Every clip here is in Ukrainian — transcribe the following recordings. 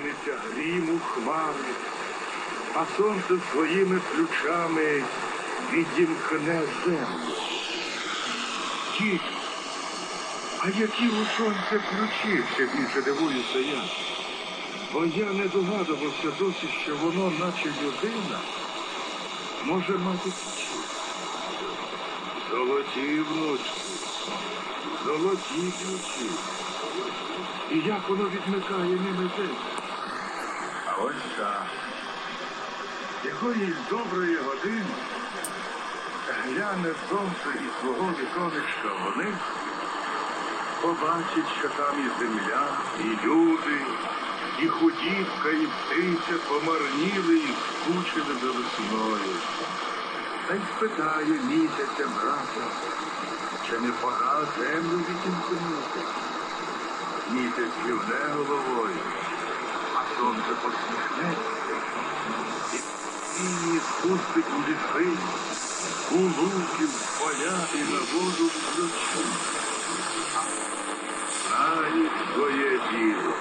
кинеться грім у хмари, а сонце своїми ключами відімкне землю. Дід, а які у сонця ключі ще більше дивуюся я? Бо я не догадувався досі, що воно, наче людина, може мати ключі. Золоті внучки, золоті ключі. І як воно відмикає ними день? Ось так. Якоїсь доброї години гляне сонце із свого віконечка вони, побачить, що там і земля, і люди, і худібка, і птиця помарніли і скучили за весною. Та й спитає місяця брата, чи не пора землю відімкнути. Місяць кивне головою, сонце посміхнеться. І спустить у ліси, у поля і на воду в ключі. Знають своє діло.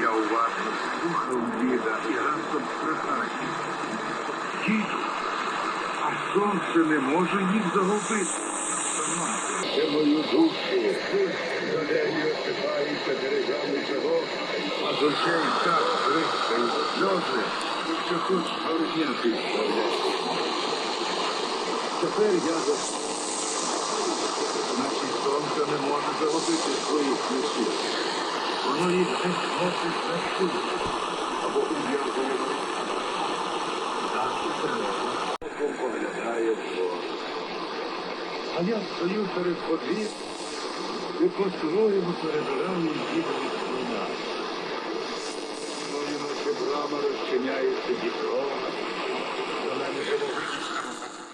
Я уважно слухав діда і разом спитаю. Діду, а сонце не може їх загубити. Це мою душу, очей так бризкають сльози, що хоч горняти вставляти. Тепер я за... Значить, сонце не може загубити своїх ключів. Воно їх десь носить на шию або ув'язує на Так і треба. Поглядає. А я стою перед подвір'ям і по-своєму перебираю дідові слина. Yeah, States.